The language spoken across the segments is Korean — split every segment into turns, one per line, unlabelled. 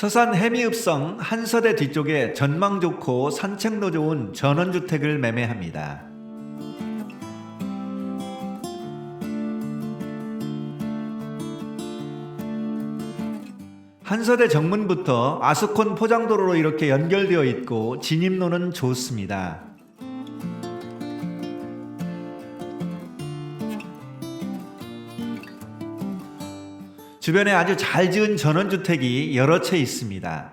서산 해미읍성 한서대 뒤쪽에 전망 좋고 산책로 좋은 전원주택을 매매합니다. 한서대 정문부터 아스콘 포장도로로 이렇게 연결되어 있고 진입로는 좋습니다. 주변에 아주 잘 지은 전원주택이 여러 채 있습니다.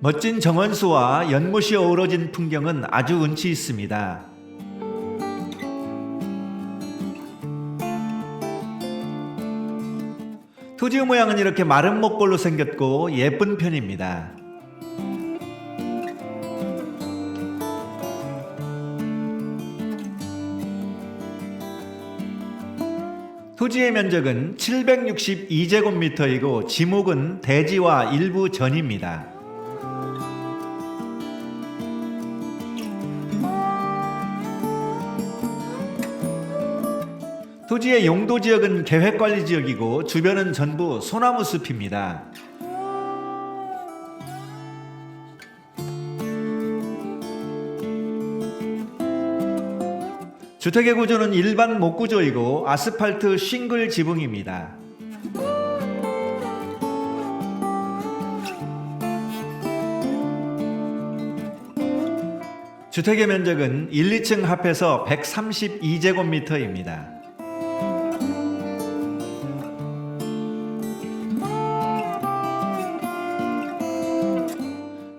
멋진 정원수와 연못이 어우러진 풍경은 아주 운치 있습니다. 토지 모양은 이렇게 마른 목골로 생겼고 예쁜 편입니다. 토지의 면적은 762제곱미터이고 지목은 대지와 일부 전입니다. 토지의 용도 지역은 계획관리 지역이고 주변은 전부 소나무 숲입니다. 주택의 구조는 일반 목구조이고 아스팔트 싱글 지붕입니다. 주택의 면적은 1, 2층 합해서 132제곱미터입니다.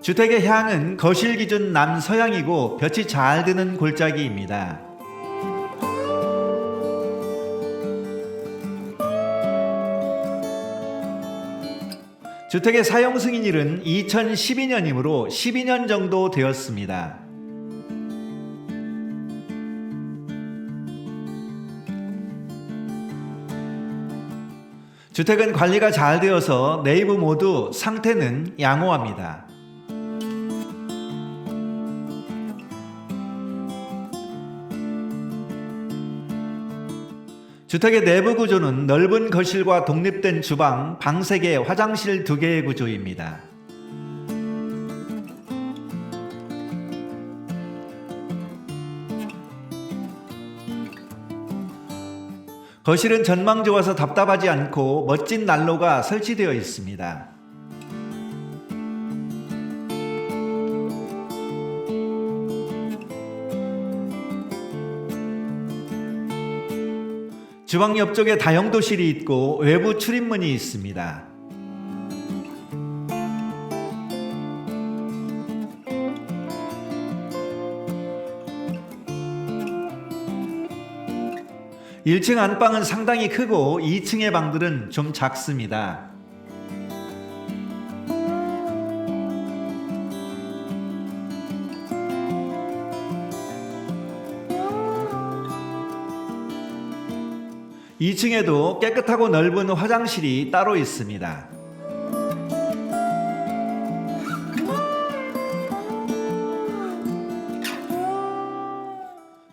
주택의 향은 거실 기준 남서향이고 볕이 잘 드는 골짜기입니다. 주택의 사용 승인일은 2012년이므로 12년 정도 되었습니다. 주택은 관리가 잘 되어서 내부 모두 상태는 양호합니다. 주택의 내부 구조는 넓은 거실과 독립된 주방, 방 3개, 화장실 2개의 구조입니다. 거실은 전망 좋아서 답답하지 않고 멋진 난로가 설치되어 있습니다. 주방 옆쪽에 다용도실이 있고 외부 출입문이 있습니다. 일층 안방은 상당히 크고 2층의 방들은 좀 작습니다. 이층에도 깨끗하고 넓은 화장실이 따로 있습니다.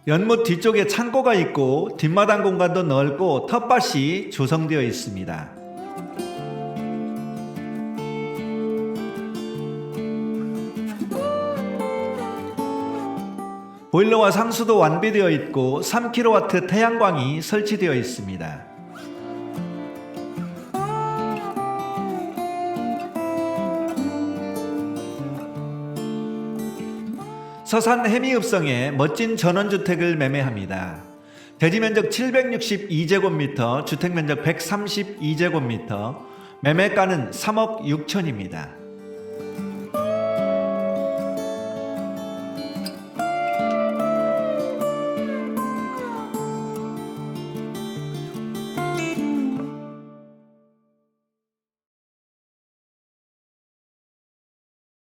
연못 뒤쪽에 창고가 있고 뒷마당 공간도 넓고 텃밭이 조성되어 있습니다. 보일러와 상수도 완비되어 있고 3kW 태양광이 설치되어 있습니다. 서산 해미읍성에 멋진 전원주택을 매매합니다. 대지 면적 762제곱미터, 주택 면적 132제곱미터, 매매가는 3억 6천입니다.